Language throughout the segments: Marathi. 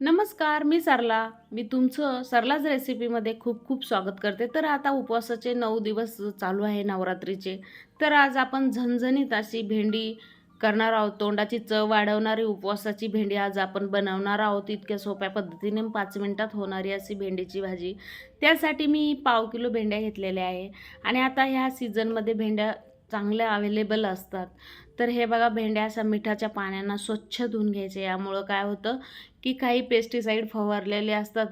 नमस्कार मी सरला. मी तुमचं सरलाच रेसिपीमध्ये खूप खूप स्वागत करते. तर आता उपवासाचे नऊ दिवस चालू आहे नवरात्रीचे. तर आज आपण झणझणीत अशी भेंडी करणार आहोत. तोंडाची चव वाढवणारी उपवासाची भेंडी आज आपण बनवणार आहोत. इतक्या सोप्या पद्धतीने पाच मिनटात होणारी अशी भेंडीची भाजी. त्यासाठी मी पाव किलो भेंड्या घेतलेल्या आहे. आणि आता ह्या सीझनमध्ये भेंड्या चांगल्या अवेलेबल असतात. तर हे बघा भेंड्या अशा मिठाच्या पाण्यानं स्वच्छ धुवून घ्यायचे. यामुळं काय होतं की काही पेस्टिसाईड फवारलेले असतात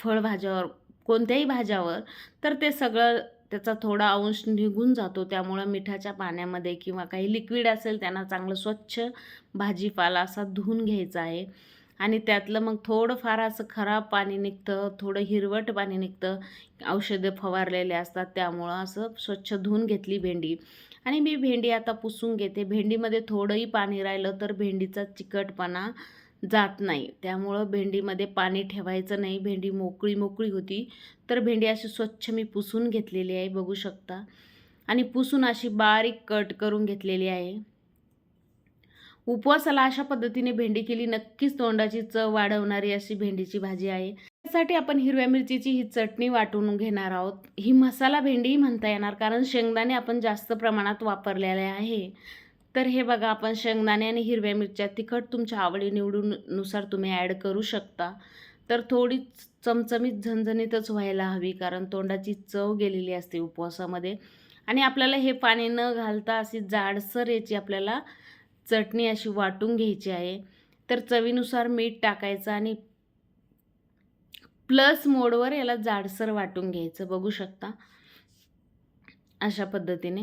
फळभाज्यावर कोणत्याही भाज्यावर. तर ते सगळं त्याचा थोडा अंश निघून जातो. त्यामुळं मिठाच्या पाण्यामध्ये किंवा काही लिक्विड असेल त्यांना चांगलं स्वच्छ भाजीपाला असा धुवून घ्यायचा आहे. आणि त्यातलं मग थोडंफार असं खराब पाणी निघतं थोडं हिरवट पाणी निघतं औषधं फवारलेले असतात त्यामुळं असं स्वच्छ धुवून घेतली भेंडी. आणि मी भेंडी आता पुसून घेते. भेंडीमध्ये थोडंही पाणी राहिलं तर भेंडीचा चिकटपणा जात नाही. त्यामुळं भेंडीमध्ये पाणी ठेवायचं नाही. भेंडी मोकळी मोकळी होती तर भेंडी अशी स्वच्छ मी पुसून घेतलेली आहे बघू शकता. आणि पुसून अशी बारीक कट करून घेतलेली आहे. उपवासाला अशा पद्धतीने भेंडी केली. नक्कीच तोंडाची चव वाढवणारी अशी भेंडीची भाजी आहे. त्यासाठी आपण हिरव्या मिरचीची ही चटणी वाटून घेणार आहोत. ही मसाला भेंडीही म्हणता येणार कारण शेंगदाणे आपण जास्त प्रमाणात वापरलेले आहे. तर हे बघा आपण शेंगदाणे आणि हिरव्या मिरच्या तिखट तुमच्या आवडी निवडूनुसार तुम्ही ॲड करू शकता. तर थोडी चमचमीत झणझणीतच व्हायला हवी कारण तोंडाची चव गेलेली असते उपवासामध्ये. आणि आपल्याला हे पाणी न घालता अशी जाडसर याची आपल्याला चटणी अशी वाटून घ्यायची आहे. तर चवीनुसार मीठ टाकायचं आणि प्लस मोडवर याला जाडसर वाटून घ्यायचं. बघू शकता? अशा पद्धतीने.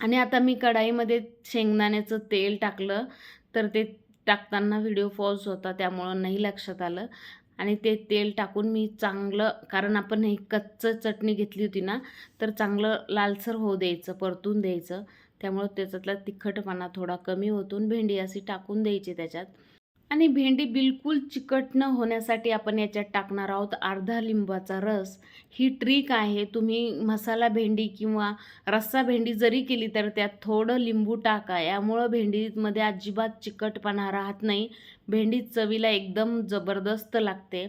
आणि आता मी कढाईमध्ये शेंगदाण्याचं तेल टाकलं तर ते टाकताना व्हिडिओ फॉल्स होता त्यामुळं नाही लक्षात आलं. आणि ते तेल टाकून मी चांगलं कारण आपण हे कच्चं चटणी घेतली होती ना तर चांगलं लालसर होऊ द्यायचं परतून द्यायचं. त्यामुळं त्याच्यातला तिखटपणा थोडा कमी होतून भेंडी अशी टाकून द्यायची त्याच्यात. आणि भेंडी बिलकुल चिकट न होण्यासाठी आपण याच्यात टाकणार आहोत अर्धा लिंबाचा रस. ही ट्रिक आहे तुम्ही मसाला भेंडी किंवा रस्सा भेंडी जरी केली तर त्यात थोडं लिंबू टाका. यामुळं भेंडीमध्ये अजिबात चिकटपणा राहत नाही. भेंडी चवीला एकदम जबरदस्त लागते.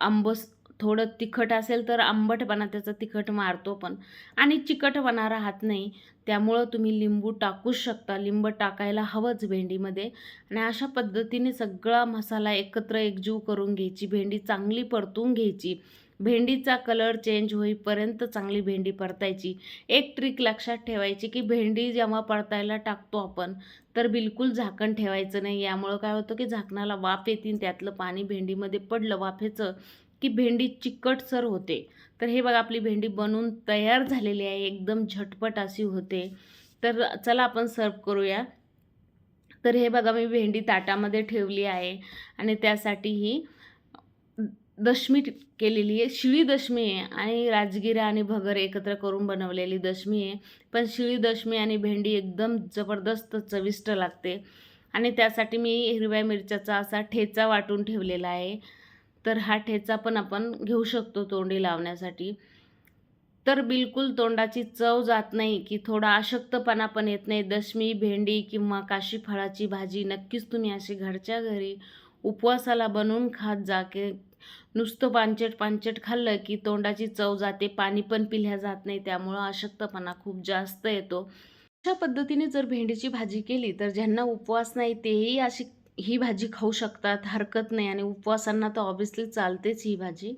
आंबस थोडं तिखट असेल तर आंबटपणा त्याचा तिखट मारतो पण. आणि चिकटपणा राहत नाही. त्यामुळं तुम्ही लिंबू टाकूच शकता. लिंब टाकायला हवंच भेंडीमध्ये. आणि अशा पद्धतीने सगळा मसाला एकत्र एकजीव करून घ्यायची. भेंडी चांगली परतून घ्यायची. भेंडीचा कलर चेंज होईपर्यंत चांगली भेंडी परतायची. एक ट्रिक लक्षात ठेवायची की भेंडी जेव्हा परतायला टाकतो आपण तर बिलकुल झाकण ठेवायचं नाही. यामुळं काय होतं की झाकणाला वाफ येतील त्यातलं पाणी भेंडीमध्ये पडलं वाफेचं की भेंडी चिकटसर होते. तर हे बघा आपली भेंडी बनून तयार झालेली आहे. एकदम झटपट अशी होते. तर चला आपण सर्व करूया. तर हे बघा मी भेंडी ताटामध्ये ठेवली आहे. आणि त्यासाठी ही दशमी केलेली आहे. शिळी दशमी आहे. आणि राजगिरा आणि भगर एकत्र करून बनवलेली दशमी आहे. पण शिळी दशमी आणि भेंडी एकदम जबरदस्त चविष्ट लागते. आणि त्यासाठी मी हिरव्या मिरच्याचा असा ठेचा वाटून ठेवलेला आहे. तर हा ठेचा पण आपण घेऊ शकतो तोंडी लावण्यासाठी. तर बिलकुल तोंडाची चव जात नाही की थोडा अशक्तपणा पण येत नाही. दशमी भेंडी किंवा काशी फळाची भाजी नक्कीच तुम्ही अशी घरच्या घरी उपवासाला बनवून खात जा. की नुसतं पांचट पांचट खाल्लं की तोंडाची चव जाते पाणी पण पिल्या जात नाही त्यामुळं अशक्तपणा खूप जास्त येतो. अशा पद्धतीने जर भेंडीची भाजी केली तर ज्यांना उपवास नाही तेही अशी ही भाजी खाऊ शकतात हरकत नाही आणि उपवासांना तर ऑब्विसली चालतेच ही भाजी.